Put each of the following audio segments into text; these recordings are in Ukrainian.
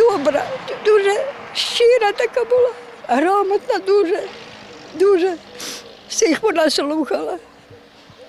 добра, дуже щира така була, грамотна, дуже, дуже всіх вона слухала.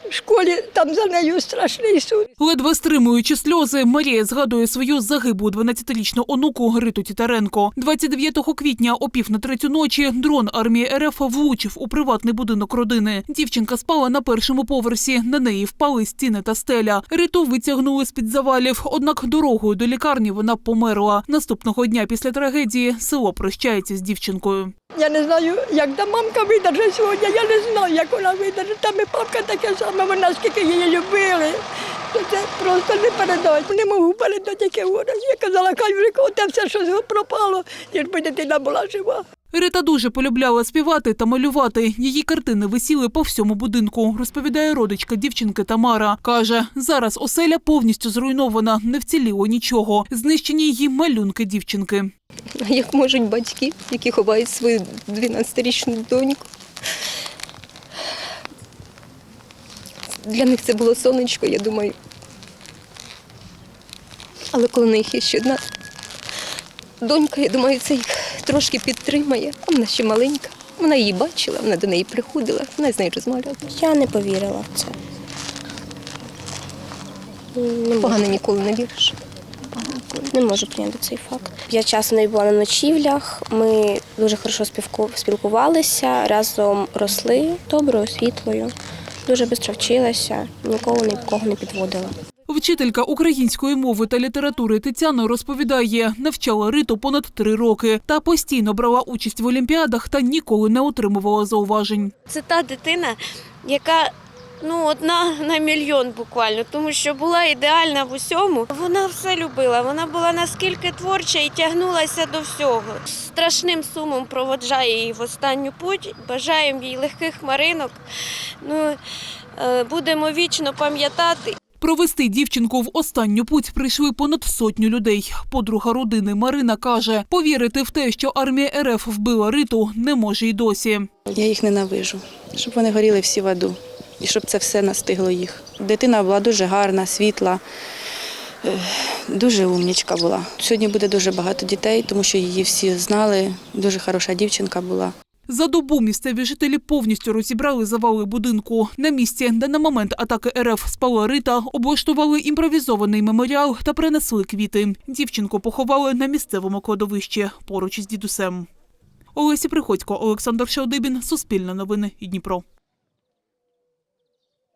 Школі там за нею страшний суд. Ледве стримуючи сльози, Марія згадує свою загиблу 12-річну онуку Риту Тітаренко. 29 квітня о пів на третю ночі дрон армії РФ влучив у приватний будинок родини. Дівчинка спала на першому поверсі. На неї впали стіни та стеля. Риту витягнули з-під завалів. Однак дорогою до лікарні вона померла. Наступного дня після трагедії село прощається з дівчинкою. Я не знаю, як та мамка видержить сьогодні, я не знаю, як вона видержить. Там і папка таке саме, вона скільки її любили. Це просто не передати. Не можу передати, яке горе. Я казала, хай вже все, що пропало, ніж би дитина була жива. Рита дуже полюбляла співати та малювати. Її картини висіли по всьому будинку, розповідає родичка дівчинки Тамара. Каже, зараз оселя повністю зруйнована, не вціліло нічого. Знищені її малюнки дівчинки. Як можуть батьки, які ховають свою 12-річну доньку? Для них це було сонечко, я думаю. Але коли в них є ще одна донька, я думаю, це їх трошки підтримає. А вона ще маленька. Вона її бачила, вона до неї приходила, вона з нею розмовляла. Я не повірила в це. Не Погано ніколи не віриш. не можу прийняти цей факт. Я часто не була на ночівлях. Ми дуже хорошо спілкувалися, разом росли доброю, світлою. Дуже швидко вчилася, ніколи нікого не підводила. Вчителька української мови та літератури Тетяна розповідає, навчала Риту понад три роки та постійно брала участь в олімпіадах та ніколи не отримувала зауважень. Це та дитина, яка ну одна на мільйон буквально, тому що була ідеальна в усьому. Вона все любила. Вона була наскільки творча і тягнулася до всього. Страшним сумом проводжає її в останню путь. Бажаємо їй легких маринок. Ну е, будемо вічно пам'ятати Провести дівчинку в останню путь прийшли понад сотню людей. Подруга родини Марина каже, повірити в те, що армія РФ вбила Риту, не може й досі. Я їх ненавижу, щоб вони горіли всі в аду і щоб це все настигло їх. Дитина була дуже гарна, світла, е, дуже умнічка була. Сьогодні буде дуже багато дітей, тому що її всі знали. Дуже хороша дівчинка була. За добу місцеві жителі повністю розібрали завали будинку. На місці, де на момент атаки РФ спала Рита, облаштували імпровізований меморіал та принесли квіти. Дівчинку поховали на місцевому кладовищі поруч із дідусем. Олесі Приходько, Олександр Шалдибін, Суспільне новини Дніпро.